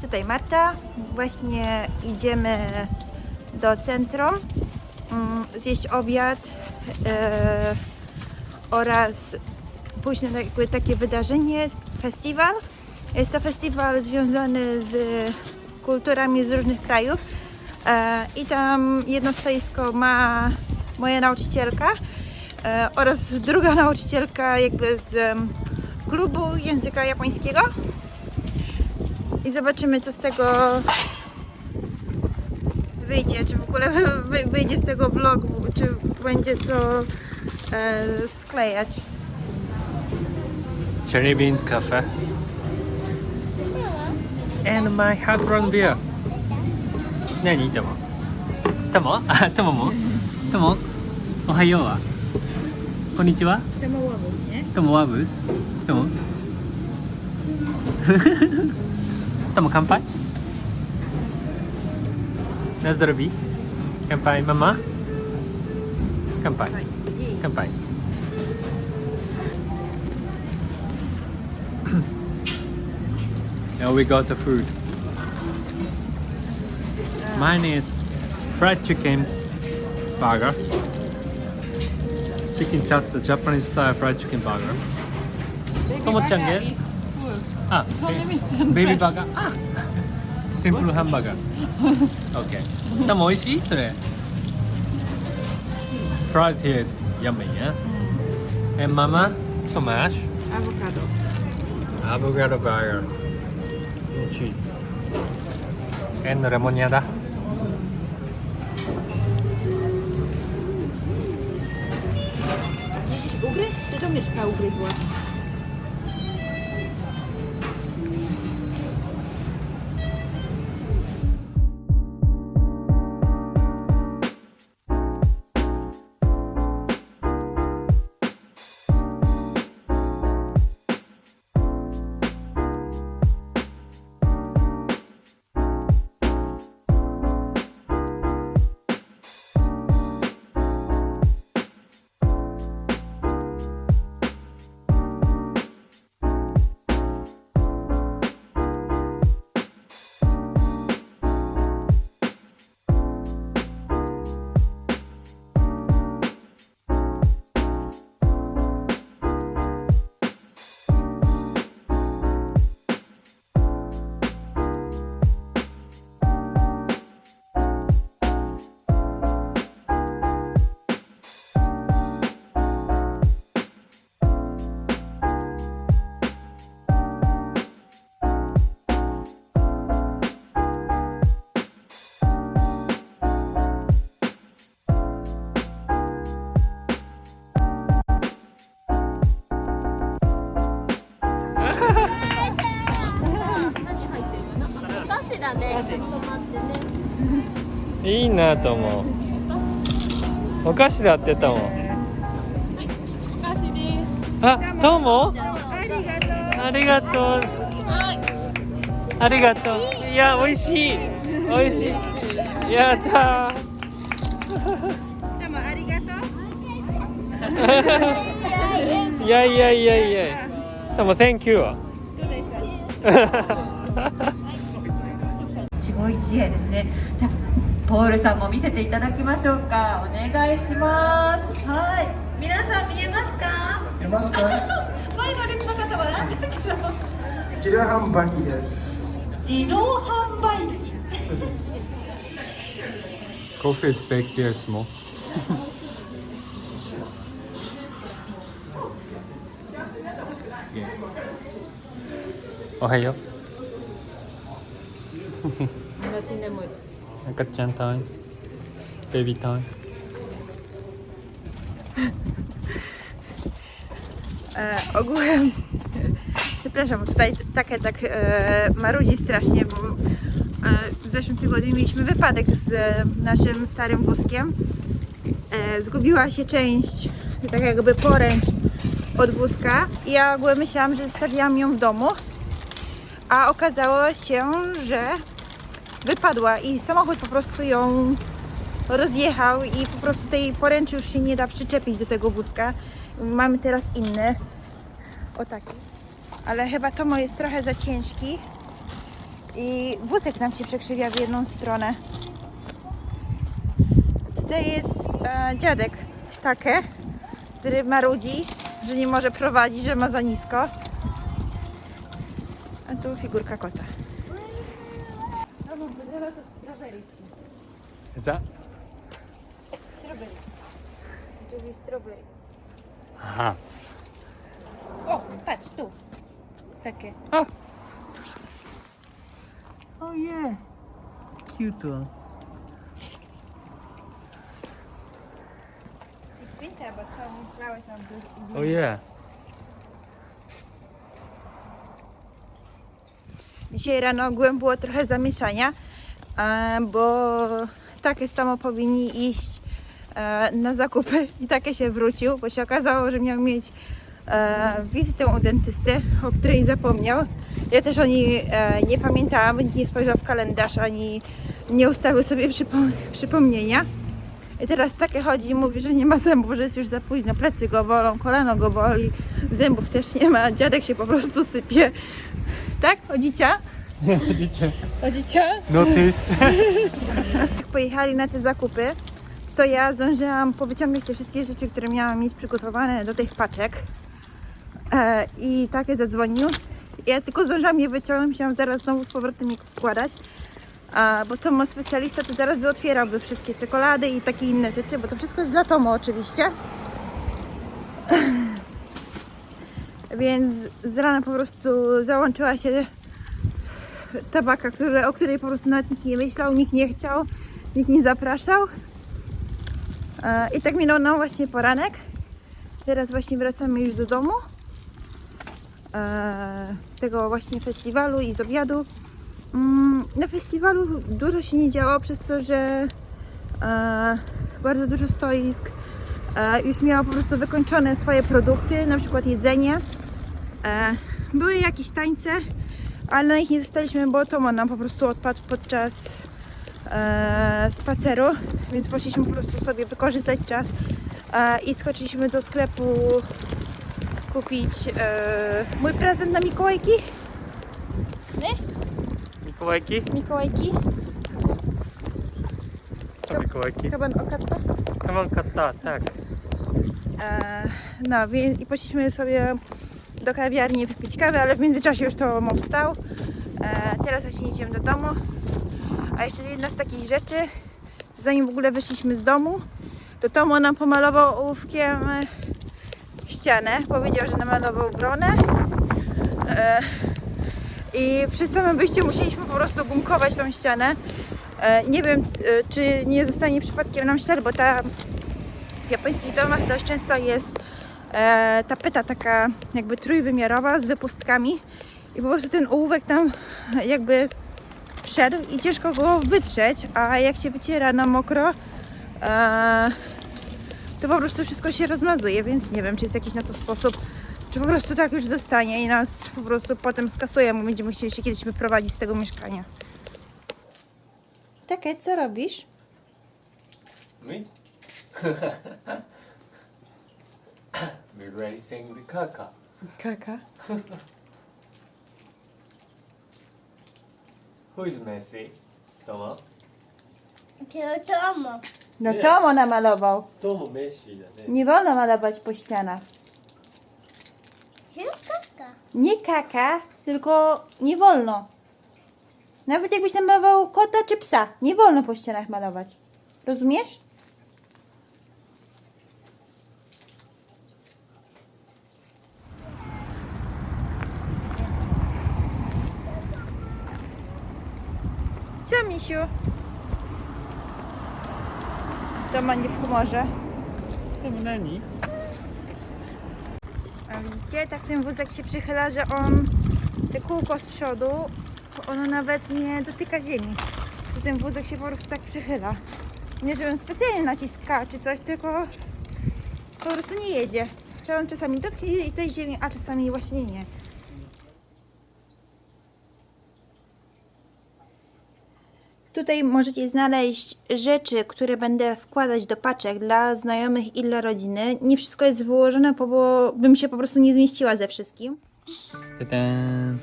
tutaj Marta. Właśnie idziemy do centrum mm, zjeść obiad e, oraz pójść na jakby takie wydarzenie, festiwal. Jest to festiwal związany z kulturami z różnych krajów e, i tam jedno stoisko ma moja nauczycielka e, oraz druga nauczycielka jakby z klubu języka japońskiego i zobaczymy co z tego wyjdzie, czy w ogóle wy- wyjdzie z tego vlogu, czy będzie co e, sklejać. Cherry Beans Cafe. And my hot run beer. 何ともともあとももともおはようはこんにちはともワブスともとも 乾杯ナズドルビー乾杯ママ乾杯乾杯 Now we got the food. Mine is fried chicken burger. Chicken cuts, the Japanese style fried chicken burger. ともちゃん げあ、ベビーバーガー。あ、シンプルハンバーガー。OK。でも美味しいそれ。Fries here is yummy, yeah? And mama, smash. Awokado. Avocado burger. Cheese. And lemoniada. Ugryz? Czy to myszka ugryzła? いいなと思う。お菓子だってたもん。あ、どうも？ありがとう。ありがとう。いや、美味しい。美味しい。やったー。でもありがとう。いやいやいやいや。でも Thank you は。一期 一会ですね。じゃあポールさんも見せていただきましょうか。お願いします。はい。皆さん見えますか？出ますか？前の列の方は何だけど自動販売機です。自動販売機。そうです。Coffee is baked here small. yeah. おはよう。赤ちゃんタイム。ベビータイム。 E, ogółem, przepraszam, bo tutaj takie tak e, marudzi strasznie, bo e, w zeszłym tygodniu mieliśmy wypadek z e, naszym starym wózkiem. E, zgubiła się część, tak jakby poręcz od wózka i ja ogółem myślałam, że zostawiłam ją w domu, a okazało się, że wypadła i samochód po prostu ją rozjechał i po prostu tej poręczy już się nie da przyczepić do tego wózka. Mamy teraz inny, o taki. Ale chyba Tomo jest trochę za ciężki. i wózek nam się przekrzywia w jedną stronę. Tutaj jest e, dziadek takie, który marudzi, że nie może prowadzić, że ma za nisko. A tu figurka kota. Za? Strawberry. Czyli strawberry. Aha. O, patrz tu. Takie. O! Oh yeah. Cute. It's winter, but some flowers are good. Oh yeah. Dzisiaj rano ogółem było trochę zamieszania, bo takie samo powinni iść e, na zakupy i takie się wrócił, bo się okazało, że miał mieć e, wizytę u dentysty, o której zapomniał. Ja też o niej e, nie pamiętałam, nie spojrzał w kalendarz ani nie ustawił sobie przypom- przypomnienia. I teraz takie chodzi i mówi, że nie ma zębów, że jest już za późno, plecy go bolą, kolano go boli, zębów też nie ma, dziadek się po prostu sypie. Tak? O dzicia? Widzicie? O dzicia? Notice. Jak pojechali na te zakupy, to ja zdążyłam powyciągać te wszystkie rzeczy, które miałam mieć przygotowane do tych paczek. E, I takie zadzwonił. Ja tylko zdążyłam je wyciągnąć, musiałam zaraz znowu z powrotem je wkładać. A, bo Tomo specjalista to zaraz by otwierałby wszystkie czekolady i takie inne rzeczy, bo to wszystko jest dla Tomo oczywiście. Więc z rana po prostu załączyła się tabaka, które, o której po prostu nawet nikt nie myślał, nikt nie chciał, nikt nie zapraszał. E, I tak minął nam właśnie poranek. Teraz właśnie wracamy już do domu. E, Z tego właśnie festiwalu i z obiadu. Mm, Na festiwalu dużo się nie działo przez to, że e, bardzo dużo stoisk już miało po prostu wykończone swoje produkty, na przykład jedzenie. Były jakieś tańce, ale na nich nie zostaliśmy, bo Tomo nam po prostu odpadł podczas e, spaceru, więc poszliśmy po prostu sobie wykorzystać czas e, i skoczyliśmy do sklepu kupić e, mój prezent na Mikołajki. Nie? Mikołajki? Mikołajki? Co Mikołajki? Kaban okata? Kawan kata, tak. E, no więc i poszliśmy sobie do kawiarni wypić kawę, ale w międzyczasie już to Mo wstał. E, teraz właśnie idziemy do domu. A jeszcze jedna z takich rzeczy, zanim w ogóle wyszliśmy z domu, to Tomo nam pomalował ołówkiem ścianę. Powiedział, że namalował wronę. E, I przed samym wyjściem musieliśmy po prostu gumkować tą ścianę. E, nie wiem, e, czy nie zostanie przypadkiem nam ślad, bo ta w japońskich domach dość często jest e, tapeta taka jakby trójwymiarowa z wypustkami i po prostu ten ołówek tam jakby wszedł i ciężko go wytrzeć, a jak się wyciera na mokro e, to po prostu wszystko się rozmazuje, więc nie wiem czy jest jakiś na to sposób, czy po prostu tak już zostanie i nas po prostu potem skasują, bo będziemy chcieli się kiedyś wyprowadzić z tego mieszkania. Takie, co robisz? Me? We're racing the kaka. Kaka. Who is Messi? Tomo? Tomo. No Tomo namalował. Tomo Messi だね。Nie wolno malować po ścianach. Kaka. Nie kaka, tylko nie wolno. Nawet jakbyś namalował kota czy psa, nie wolno po ścianach malować. Rozumiesz? Misiu? To ma nie w humorze. Czemu nani? A widzicie, tak ten wózek się przychyla, że on, te kółko z przodu, ono nawet nie dotyka ziemi. Że ten wózek się po prostu tak przychyla. Nie, żebym specjalnie naciskała czy coś, tylko po prostu nie jedzie. On czasami dotknie tej ziemi, a czasami właśnie nie. Tutaj możecie znaleźć rzeczy, które będę wkładać do paczek dla znajomych i dla rodziny. Nie wszystko jest wyłożone, bo- bo bym się po prostu nie zmieściła ze wszystkim. Tadam.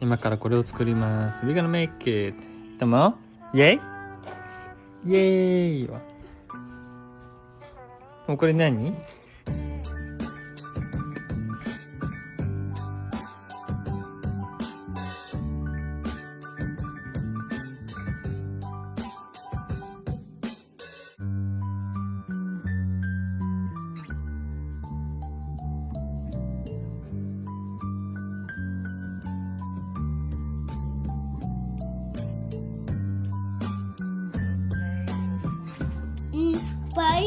今からこれを作ります We're gonna make it ともイェイイェイはもうこれ何 バ